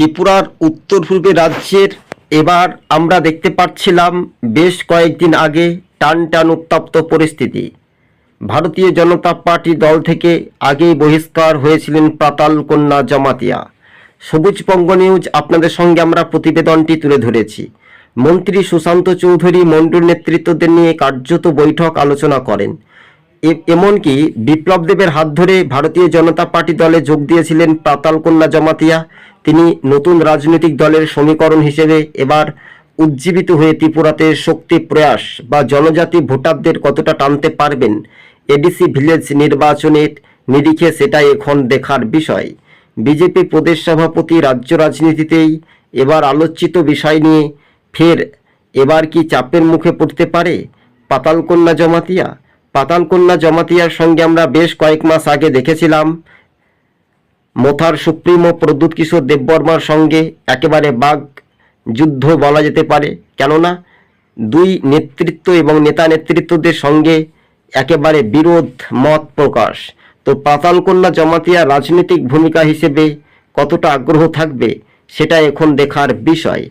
ত্রিপুরার উত্তর পূর্বে রাজ্যের, এবার আমরা দেখতে পাচ্ছিলাম বেশ কয়েকদিন আগে টান টান উত্তপ্ত পরিস্থিতি। ভারতীয় জনতা পার্টি দল থেকে আগেই বহিষ্কার হয়েছিলেন পাতাল কন্যা জমাতিয়া। সবুজবঙ্গ নিউজ আপনাদের সঙ্গে আমরা প্রতিবেদনটি তুলে ধরেছি। মন্ত্রী সুশান্ত চৌধুরী মণ্ডল নেতৃত্বদের নিয়ে কার্যত বৈঠক আলোচনা করেন। এমনকি বিপ্লব দেবের হাত ধরে ভারতীয় জনতা পার্টি দলে যোগ দিয়েছিলেন পাতাল কন্যা জমাতিয়া। তিনি নতুন রাজনৈতিক দলের সমীকরণ হিসেবে এবার উজ্জীবিত হয়ে ত্রিপুরাতে শক্তি, প্রয়াস বা জনজাতি ভোটারদের কতটা টানতে পারবেন? এডিসি ভিলেজ নির্বাচনের নিরিখে সেটাই এখন দেখার বিষয়। বিজেপি প্রদেশ সভাপতি রাজ্য রাজনীতিতেই এবার আলোচিত বিষয় নিয়ে ফের এবার কি চাপের মুখে পড়তে পারে? পাতালকন্যা জমাতিয়া? পাতালকন্যা জমাতিয়ার সঙ্গে আমরা বেশ কয়েক মাস আগে দেখেছিলাম। মোথার সুপ্রিমো প্রদ্যুৎ কিশোর দেববর্মার সঙ্গে একেবারে বাঘ যুদ্ধ বলা যেতে পারে। কেননা দুই নেতৃত্ব এবং নেতা নেতৃত্বদের সঙ্গে একেবারে বিরোধ মত প্রকাশ। তো পাতালকন্যা জমাতিয়া রাজনৈতিক ভূমিকা হিসেবে কতটা আগ্রহ থাকবে সেটা এখন দেখার বিষয়।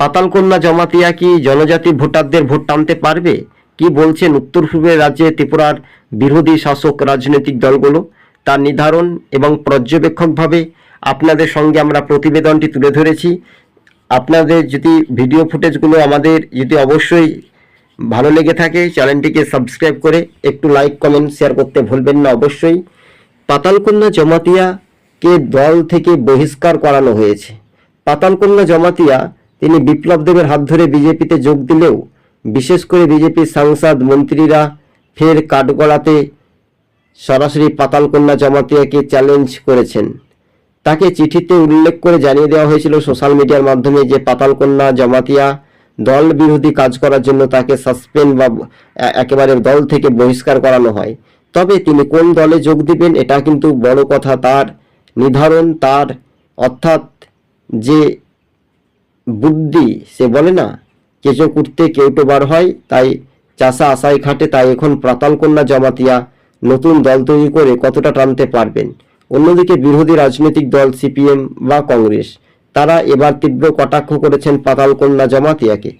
পাতালকন্যা জমাতিয়া কি জনজাতি ভোটারদের ভোট টানতে পারবে? কি বলছেন উত্তর পূর্বের রাজ্যে ত্রিপুরার বিরোধী শাসক রাজনৈতিক দলগুলো? তার নির্ধারণ এবং পর্যবেক্ষকভাবে আপনাদের সঙ্গে আমরা প্রতিবেদনটি তুলে ধরেছি। আপনাদের যদি ভিডিও ফুটেজগুলো আমাদের যদি অবশ্যই ভালো লেগে থাকে, চ্যানেলটিকে সাবস্ক্রাইব করে একটু লাইক, কমেন্ট, শেয়ার করতে ভুলবেন না অবশ্যই। পাতালকন্যা জমাতিয়াকে দল থেকে বহিষ্কার করানো হয়েছে। পাতালকন্যা জমাতিয়া, তিনি বিপ্লব দেবের হাত ধরে বিজেপিতে যোগ দিলেও বিশেষ করে বিজেপির সাংসদ মন্ত্রীরা ফের কাঠগড়াতে সরাসরি পাতালকন্যা জমাতিয়াকে চ্যালেঞ্জ করেছেন। তাকে চিঠিতে উল্লেখ করে জানিয়ে দেওয়া হয়েছিল সোশ্যাল মিডিয়ার মাধ্যমে যে পাতালকন্যা জমাতিয়া দল বিরোধী কাজ করার জন্য তাকে সাসপেন্ড বা একেবারে দল থেকে বহিষ্কার করানো হয়। তবে তিনি কোন দলে যোগ দিবেন এটা কিন্তু বড় কথা তার নির্ধারণ তার অর্থাৎ যে বুদ্ধি সে বলে না কেঁচো কুটতে কেউটো বার হয়, তাই চাষা আশায় খাটে, তাই এখন পাতালকন্যা জমাতিয়া নতুন দল তৈরি করে কতটা টানতে পারবেন? অন্যদিকে বিরোধী রাজনৈতিক দল সিপিএম বা কংগ্রেস, তারা এবার তীব্র কটাক্ষ করেছেন পাতালকন্যা জমাতিয়াকে।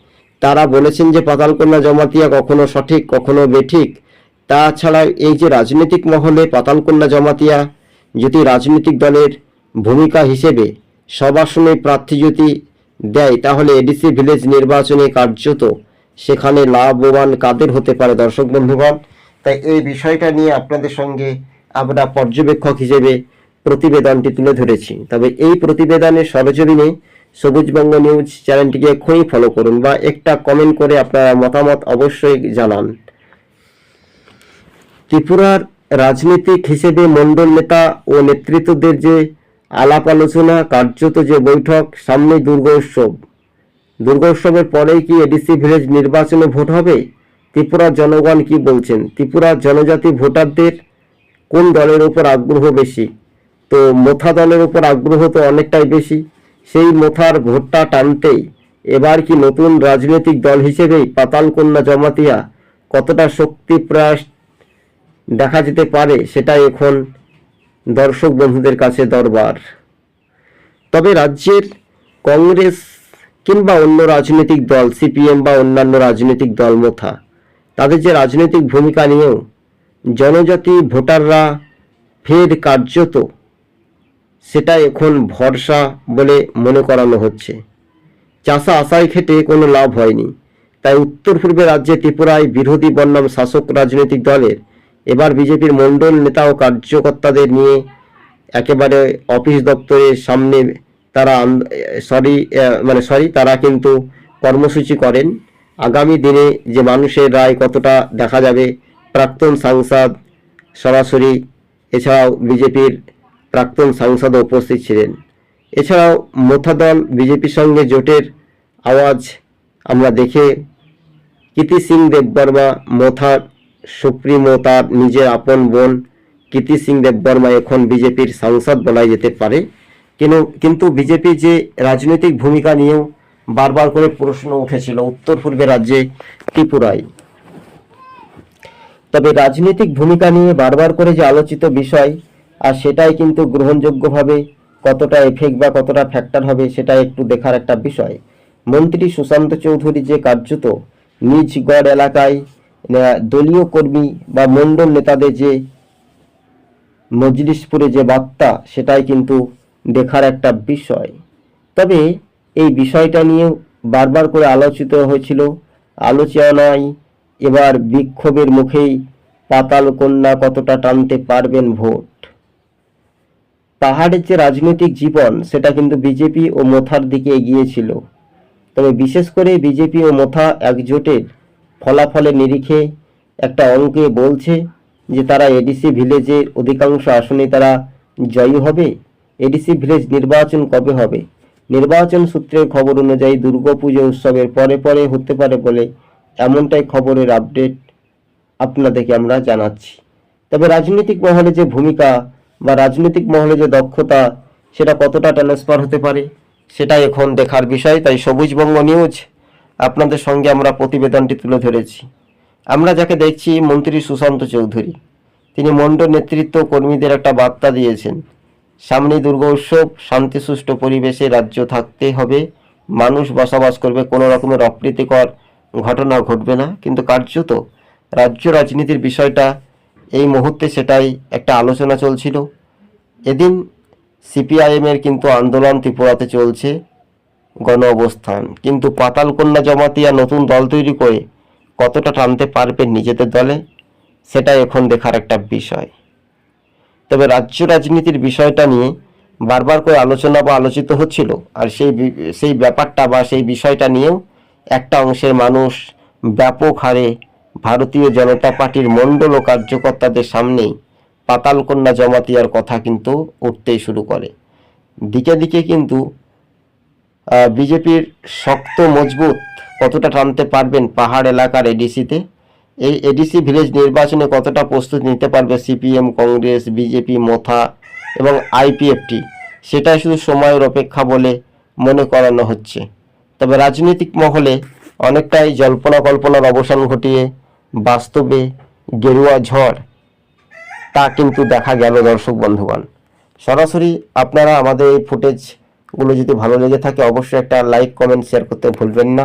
তারা বলেছেন যে পাতালকন্যা জমাতিয়া কখনো সঠিক, কখনো বেঠিক। তাছাড়া এই যে রাজনৈতিক মহলে পাতালকন্যা জমাতিয়া যদি রাজনৈতিক দলের ভূমিকা হিসেবে সব আসনে প্রার্থী যদি দেয়, তাহলে এডিসি ভিলেজ নির্বাচনে কার্যত সেখানে লাভবান কাদের হতে পারে দর্শক বন্ধুগণ? তাই এই বিষয়টা নিয়ে আপনাদের সঙ্গে আমরা পর্যবেক্ষক হিসেবে প্রতিবেদনটি তুলে ধরেছি। তবে এই প্রতিবেদনের সরজমিনে সবুজবঙ্গ নিউজ চ্যানেলটিকে এক্ষুনি ফলো করুন বা একটা কমেন্ট করে আপনারা মতামত অবশ্যই জানান। ত্রিপুরার রাজনীতিক হিসেবে মণ্ডল নেতা ও নেতৃত্বদের যে আলাপ আলোচনা, কার্যত যে বৈঠক, সামনে দুর্গোৎসব দুর্গোৎসবের পরেই কি এডিসি ভিলেজ নির্বাচনে ভোট হবে? ত্রিপুরার জনগণ কি বলছেন? ত্রিপুরার জনজাতি ভোটারদের কোন দলের উপর আগ্রহ বেশি? তো মোথা দলের উপর আগ্রহ তো অনেকটাই বেশি। সেই মোথার ভোটটা টানতেই এবার কি নতুন রাজনৈতিক দল হিসেবেই পাতালকন্যা জমাতিয়া কতটা শক্তি প্রয়াস দেখা যেতে পারে সেটা এখন দর্শক বন্ধুদের কাছে দরবার। তবে রাজ্যের কংগ্রেস কিংবা অন্য রাজনৈতিক দল, সিপিএম বা অন্যান্য রাজনৈতিক দল মোথা, তাদের যে রাজনৈতিক ভূমিকা নিয়েও জনজাতি ভোটাররা ফের কার্যত, সেটা এখন ভরসা বলে মনে করানো হচ্ছে। চাষা আশায় খেটে কোনো লাভ হয়নি। তাই উত্তর পূর্বে রাজ্যে ত্রিপুরায় বিরোধী বন্যাম শাসক রাজনৈতিক দলের এবার বিজেপির মণ্ডল নেতা ও কার্যকর্তাদের নিয়ে একেবারে অফিস দপ্তরের সামনে তারা সরি মানে সরি তারা কিন্তু কর্মসূচি করেন। আগামী দিনে যে মানুষের রায় কতটা দেখা যাবে, প্রাক্তন সাংসদ সরাসরি, এছাড়াও বিজেপির প্রাক্তন সাংসদও উপস্থিত ছিলেন। এছাড়াও মোথা দল বিজেপির সঙ্গে জোটের আওয়াজ আমরা দেখে, কীর্তি সিং দেববর্মা, মোথার সুপ্রিমো তার নিজের আপন বোন কীর্তি সিং দেববর্মা এখন বিজেপির সাংসদ বলাই যেতে পারে। কিন্তু কিন্তু বিজেপি যে রাজনৈতিক ভূমিকা নিয়েও বারবার করে প্রশ্ন উঠেছিল উত্তর পূর্বে রাজ্যে ত্রিপুরায়। তবে রাজনৈতিক ভূমিকা নিয়ে বারবার করে যে আলোচিত বিষয়, আর সেটাই কিন্তু গ্রহণযোগ্যভাবে কতটা এফেক্ট বা কতটা ফ্যাক্টর হবে সেটা একটু দেখার একটা বিষয়। মন্ত্রী সুশান্ত চৌধুরী যে কার্যত নিজ গড় এলাকায় দলীয় কর্মী বা মণ্ডল নেতাদের যে মজলিশপুরে যে বার্তা, সেটাই কিন্তু দেখার একটা বিষয়। তবে এই বিষয়টা নিয়ে বারবার করে আলোচিত হয়েছিল। আলোচনায় এবার বিক্ষোভের মুখেই পাতাল কন্যা কতটা টানতে পারবেন ভোট। পাহাড়ের যে রাজনৈতিক জীবন, সেটা কিন্তু বিজেপি ও মোথার দিকে এগিয়েছিল। তবে বিশেষ করে বিজেপি ও মোথা একজোটের ফলাফলের নিরিখে একটা অঙ্কে বলছে যে তারা এডিসি ভিলেজের অধিকাংশ আসনে তারা জয়ী হবে। এডিসি ভিলেজ নির্বাচন কবে হবে? নির্বাচন সূত্রের খবর অনুযায়ী দুর্গাপুজো উৎসবের পরে পরে হতে পারে বলে এমনটাই খবরের আপডেট আপনাদেরকে আমরা জানাচ্ছি। তবে রাজনৈতিক মহলে যে ভূমিকা বা রাজনৈতিক মহলে যে দক্ষতা, সেটা কতটা ট্রান্সফার হতে পারে, সেটা এখন দেখার বিষয়। তাই সবুজবঙ্গ নিউজ আপনাদের সঙ্গে আমরা প্রতিবেদনটি তুলে ধরেছি। আমরা যাকে দেখছি, মন্ত্রী সুশান্ত চৌধুরী। তিনি মণ্ডল নেতৃত্ব কর্মীদের একটা বার্তা দিয়েছেন। সামনেই দুর্গা উৎসব শান্তি সুষ্ঠু পরিবেশে রাজ্য থাকতে হবে। মানুষ বসবাস করবে, কোনো রকমের অপ্রীতিকর ঘটনা ঘটবে না। কিন্তু কার্যত রাজ্য রাজনীতির বিষয়টা এই মুহূর্তে সেটাই একটা আলোচনা চলছিল। এদিন সিপিআইএমের কিন্তু আন্দোলন ত্রিপুরাতে চলছে। গণ অবস্থান কিন্তু পাতালকন্যা জমাতিয়া নতুন দল তৈরি করে কতটা টানতে পারবেন নিজেদের দলে সেটা এখন দেখার একটা বিষয়। তবে রাজ্য রাজনীতির বিষয়টা নিয়ে বারবার করে আলোচনা বা আলোচিত হচ্ছিল, আর সেই সেই ব্যাপারটা বা সেই বিষয়টা নিয়েও একটা অংশের মানুষ ব্যাপক হারে ভারতীয় জনতা পার্টির মণ্ডল ও কার্যকর্তাদের সামনেই পাতালকন্যা জমাতিয়ার কথা কিন্তু উঠতেই শুরু করে। দিকে দিকে কিন্তু বিজেপির শক্ত, মজবুত কতটা টানতে পারবেন পাহাড় এলাকার এডিসিতে? এই এডিসি ভিলেজ নির্বাচনে কতটা প্রস্তুত নিতে পারবে সিপিএম, কংগ্রেস, বিজেপি, মোথা এবং আইপিএফটি? সেটাই শুধু সময়ের অপেক্ষা বলে মনে করানো হচ্ছে। তবে রাজনৈতিক মহলে অনেকটাই জল্পনা কল্পনার অবসান ঘটিয়ে বাস্তবে গেরুয়া ঝড়, তা কিন্তু দেখা গেল দর্শক বন্ধুগণ। সরাসরি আপনারা আমাদের এই ফুটেজগুলো যদি ভালো লেগে থাকে, অবশ্যই একটা লাইক, কমেন্ট, শেয়ার করতে ভুলবেন না।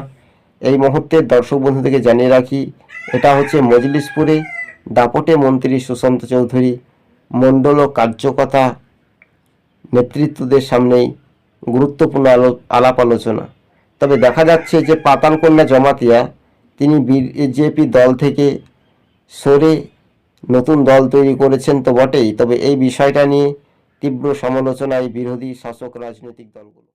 এই মুহূর্তে দর্শক বন্ধুদেরকে জানিয়ে রাখি, এটা হচ্ছে মজলিসপুরে দাপটে মন্ত্রী সুশান্ত চৌধুরী মণ্ডল ও কার্যকর্তা নেতৃত্বদের সামনেই গুরুত্বপূর্ণ আলো, আলাপ আলোচনা। তবে দেখা যাচ্ছে যে পাতালকন্যা জমাতিয়া, তিনি বিজেপি দল থেকে সরে নতুন দল তৈরি করেছেন তো বটেই। তবে এই বিষয়টা নিয়ে তীব্র সমালোচনায় বিরোধী শাসক রাজনৈতিক দলগুলো।